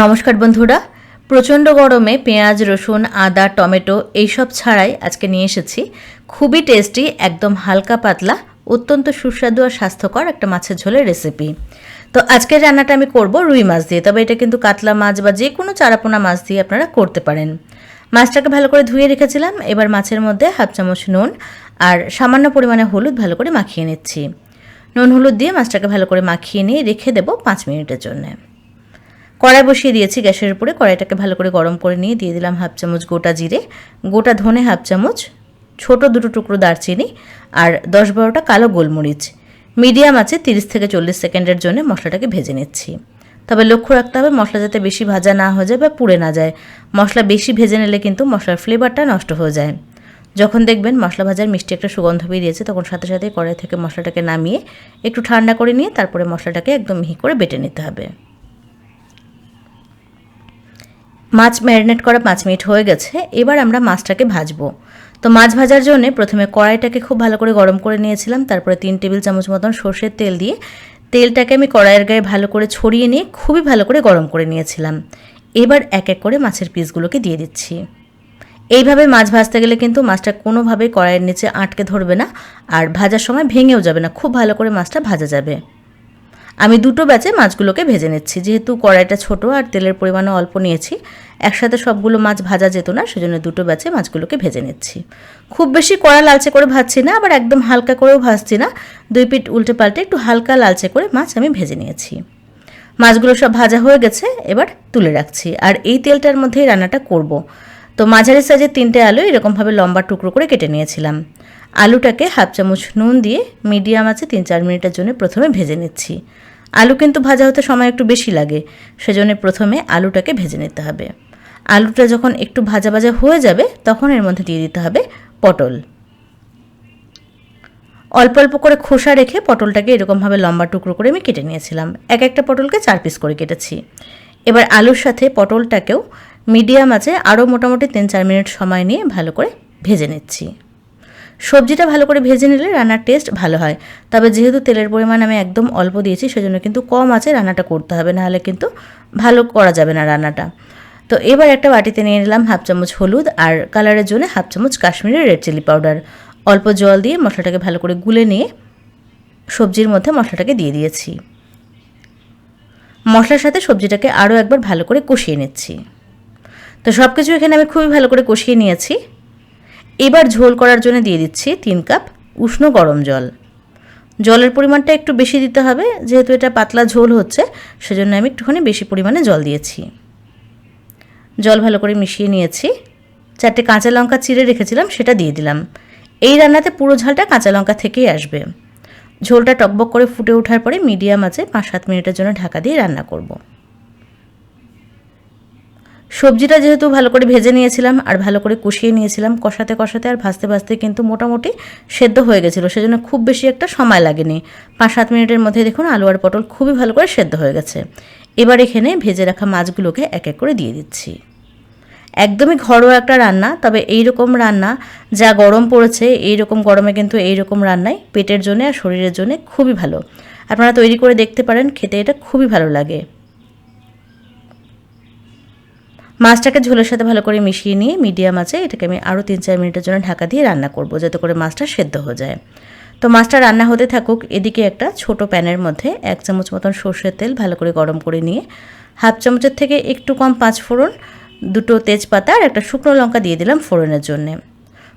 নমস্কার বন্ধুরা। প্রচণ্ড গরমে পেঁয়াজ, রসুন, আদা, টমেটো এইসব ছাড়াই আজকে নিয়ে এসেছি। খুবই টেস্টি, একদম হালকা পাতলা, অত্যন্ত সুস্বাদু আর স্বাস্থ্যকর একটা মাছের ঝোলের রেসিপি তো আজকের রান্নাটা আমি করব রুই মাছ দিয়ে, তবে এটা কিন্তু কাতলা মাছ বা যে কোনো চারাপোনা মাছ দিয়ে আপনারা করতে পারেন। মাছটাকে ভালো করে ধুয়ে রেখেছিলাম, এবার মাছের মধ্যে হাফ চামচ নুন আর সামান্য পরিমাণে হলুদ ভালো করে মাখিয়ে নিচ্ছি। নুন, হলুদ দিয়ে মাছটাকে ভালো করে মাখিয়ে নিয়ে রেখে দেবো পাঁচ মিনিটের জন্যে। কড়াই বসিয়ে দিয়েছি গ্যাসের উপরে। কড়াইটাকে ভালো করে গরম করে নিয়ে দিয়ে দিলাম হাফ চামচ গোটা জিরে, গোটা ধনে হাফ চামচ, ছোট দুটো টুকরো দারচিনি আর দশ বারোটা কালো গোলমরিচ। মিডিয়াম আছে, তিরিশ থেকে চল্লিশ সেকেন্ডের জন্য মশলাটাকে ভেজে নিচ্ছি। তবে লক্ষ্য রাখতে হবে, মশলা যাতে বেশি ভাজা না হয়ে যায় বা পুড়ে না যায়। মশলা বেশি ভেজে নিলে কিন্তু মশলার ফ্লেভারটা নষ্ট হয়ে যায়। যখন দেখবেন মশলা ভাজার মিষ্টি একটা সুগন্ধ বেরিয়েছে, তখন সাথে সাথে কড়াই থেকে মশলাটাকে নামিয়ে একটু ঠান্ডা করে নিয়ে তারপরে মশলাটাকে একদম মিহি করে বেটে নিতে হবে। মাছ ম্যারিনেট করা পাঁচ মিনিট হয়ে গেছে, এবার আমরা মাছটাকে ভাজবো। তো মাছ ভাজার জন্য প্রথমে কড়াইটাকে খুব ভালো করে গরম করে নিয়েছিলাম, তারপরে তিন টেবিল চামচ মতন সর্ষের তেল দিয়ে তেলটাকে আমি কড়াইয়ের গায়ে ভালো করে ছড়িয়ে নিয়ে খুবই ভালো করে গরম করে নিয়েছিলাম। এবার এক এক করে মাছের পিসগুলোকে দিয়ে দিচ্ছি। এইভাবে মাছ ভাজতে গেলে কিন্তু মাছটা কোনোভাবেই কড়াইয়ের নিচে আটকে ধরবে না, আর ভাজার সময় ভেঙেও যাবে না, খুব ভালো করে মাছটা ভাজা যাবে। আমি দুটো ব্যাচে মাছগুলোকে ভেজে নিচ্ছি। যেহেতু কড়াইটা ছোট আর তেলের পরিমাণও অল্প নিয়েছি, একসাথে সবগুলো মাছ ভাজা যেত না, সেজন্য দুটো ব্যাচে মাছগুলোকে ভেজে নিচ্ছি। খুব বেশি কড়া লালচে করে ভাজছি না, আবার একদম হালকা করেও ভাজছি না। দুই পিঠ উল্টে পাল্টে একটু হালকা লালচে করে মাছ আমি ভেজে নিয়েছি। মাছগুলো সব ভাজা হয়ে গেছে, এবার তুলে রাখছি। আর এই তেলটার মধ্যেই রান্নাটা করব। তো মাঝারি সাইজের তিনটে আলু এরকমভাবে লম্বা টুকরো করে কেটে নিয়েছিলাম। আলুটাকে হাফ চামচ নুন দিয়ে মিডিয়াম আছে তিন চার মিনিটের জন্য প্রথমে ভেজে নিচ্ছি। আলু কিন্তু ভাজা হতে সময় একটু বেশি লাগে, সেজন্য প্রথমে আলুটাকে ভেজে নিতে হবে। আলুটা যখন একটু ভাজা ভাজা হয়ে যাবে, তখন এর মধ্যে দিয়ে দিতে হবে পটল। অল্প অল্প করে খোসা রেখে পটলটাকে এরকমভাবে লম্বা টুকরো করে আমি কেটে নিয়েছিলাম। এক একটা পটলকে চার পিস করে কেটেছি। এবার আলুর সাথে পটলটাকেও মিডিয়াম আছে আরও মোটামুটি তিন চার মিনিট সময় নিয়ে ভালো করে ভেজে নিচ্ছি। সবজিটা ভালো করে ভেজে নিলে রান্নার টেস্ট ভালো হয়। তবে যেহেতু তেলের পরিমাণ আমি একদম অল্প দিয়েছি, সেজন্য কিন্তু কম আছে, রান্নাটা করতে হবে, নাহলে কিন্তু ভালো করা যাবে না রান্নাটা। তো এবার একটা বাটিতে নিয়ে নিলাম হাফ চামচ হলুদ আর কালারের জন্য হাফ চামচ কাশ্মীরি রেড চিলি পাউডার অল্প জল দিয়ে মশলাটাকে ভালো করে গুলে নিয়ে সবজির মধ্যে মশলাটাকে দিয়ে দিয়েছি। মশলার সাথে সবজিটাকে আরও একবার ভালো করে কষিয়ে নিচ্ছি। তো সব কিছু এখানে আমি খুবই ভালো করে কষিয়ে নিয়েছি। এবার ঝোল করার জন্য দিয়ে দিচ্ছি তিন কাপ উষ্ণ গরম জল। জলের পরিমাণটা একটু বেশি দিতে হবে, যেহেতু এটা পাতলা ঝোল হচ্ছে, সেজন্য আমি একটুখানি বেশি পরিমাণে জল দিয়েছি। জল ভালো করে মিশিয়ে নিয়েছি। চারটে কাঁচা লঙ্কা চিড়ে রেখেছিলাম, সেটা দিয়ে দিলাম। এই রান্নাতে পুরো ঝালটা কাঁচা লঙ্কা থেকেই আসবে। ঝোলটা টকবক করে ফুটে ওঠার পরে মিডিয়াম আছে, পাঁচ সাত মিনিটের জন্য ঢাকা দিয়ে রান্না করব। সবজিটা যেহেতু ভালো করে ভেজে নিয়েছিলাম আর ভালো করে কষিয়ে নিয়েছিলাম, কষাতে কষাতে আর ভাজতে ভাজতে কিন্তু মোটামুটি সেদ্ধ হয়ে গেছিল, সেজন্য খুব বেশি একটা সময় লাগেনি। পাঁচ সাত মিনিটের মধ্যে দেখুন আলু আর পটল খুবই ভালো করে সেদ্ধ হয়ে গেছে। এবার এখানে ভেজে রাখা মাছগুলোকে এক এক করে দিয়ে দিচ্ছি। একদমই ঘরোয়া একটা রান্না, তবে এই রকম রান্না যা গরম পড়েছে এই রকম গরমে কিন্তু এই রকম রান্নাই পেটের জন্য আর শরীরের জন্য খুবই ভালো। আপনারা তৈরি করে দেখতে পারেন, খেতে এটা খুবই ভালো লাগে। মাছটাকে ঝোলের সাথে ভালো করে মিশিয়ে নিয়ে মিডিয়াম আছে, এটাকে আমি আরও তিন চার মিনিটের জন্য ঢাকা দিয়ে রান্না করব যাতে করে মাছটা সেদ্ধ হয়ে যায়। তো মাছটা রান্না হতে থাকুক, এদিকে একটা ছোট প্যানের মধ্যে এক চামচ মতন সর্ষের তেল ভালো করে গরম করে নিয়ে, হাফ চামচের থেকে একটু কম পাঁচ ফোড়ন, দুটো তেজপাতা আর একটা শুকনো লঙ্কা দিয়ে দিলাম ফোড়নের জন্যে।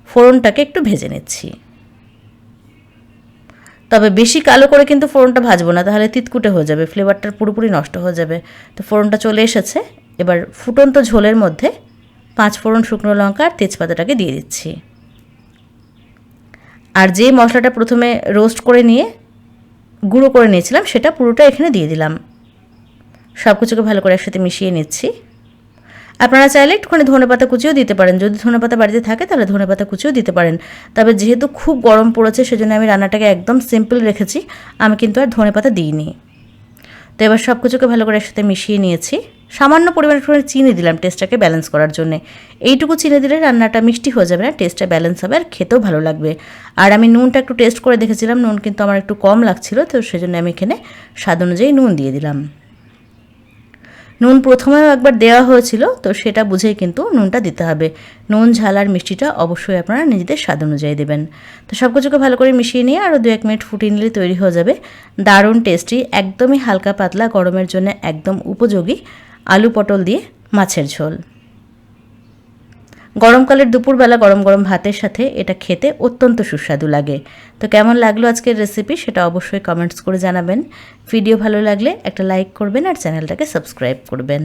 ফোড়নটাকে একটু ভেজে নিচ্ছি। তবে বেশি কালো করে কিন্তু ফোড়নটা ভাজবো না, তাহলে তিতকুটে হয়ে যাবে, ফ্লেভারটা পুরোপুরি নষ্ট হয়ে যাবে। তো ফোড়নটা চলে এসেছে এবার ফুটন্ত ঝোলের মধ্যে পাঁচ ফোড়ন শুকনো লঙ্কা আর তেজপাতাটাকে দিয়ে দিচ্ছি। আর যে মশলাটা প্রথমে রোস্ট করে নিয়ে গুঁড়ো করে নিয়েছিলাম, সেটা পুরোটা এখানে দিয়ে দিলাম। সব কিছুকে ভালো করে একসাথে মিশিয়ে নিচ্ছি। আপনারা চাইলে একটুখানি ধনে পাতা কুচিও দিতে পারেন। যদি ধনে পাতা বাড়িতে থাকে, তাহলে ধনে পাতা কুচিও দিতে পারেন। তবে যেহেতু খুব গরম পড়েছে, সেজন্য আমি রান্নাটাকে একদম সিম্পল রেখেছি। আমি কিন্তু আর ধনে পাতা দিইনি। তো এবার সব কিছুকে ভালো করে একসাথে মিশিয়ে নিয়েছি। সামান্য পরিমাণে চিনি দিলাম টেস্টটাকে ব্যালেন্স করার জন্য। এইটুকু চিনি দিলে রান্নাটা মিষ্টি হয়ে যাবে না টেস্টটা ব্যালেন্স হবে আর খেতেও ভালো লাগবে। আর আমি নুনটা একটু টেস্ট করে দেখেছিলাম, নুন কিন্তু আমার একটু কম লাগছিল, তো সেজন্য আমি এখানে স্বাদ অনুযায়ী নুন দিয়ে দিলাম। নুন প্রথমেও একবার দেওয়া হয়েছিল, তো সেটা বুঝেই কিন্তু নুনটা দিতে হবে। নুন, ঝাল আর মিষ্টিটা অবশ্যই আপনারা নিজেদের স্বাদ অনুযায়ী দেবেন। তো সব কিছুকে ভালো করে মিশিয়ে নিয়ে আরও দু এক মিনিট ফুটিয়ে নিলে তৈরি হয়ে যাবে। দারুণ টেস্টি একদমই হালকা পাতলা গরমের জন্য একদম উপযোগী। আলু পটল দিয়ে মাছের ঝোল। গরমকালের দুপুরবেলা গরম গরম ভাতের সাথে এটা খেতে অত্যন্ত সুস্বাদু লাগে। তো কেমন লাগল আজকের রেসিপি সেটা অবশ্যই কমেন্টস করে জানাবেন। ভিডিও ভালো লাগলে একটা লাইক করবেন আর চ্যানেলটাকে সাবস্ক্রাইব করবেন।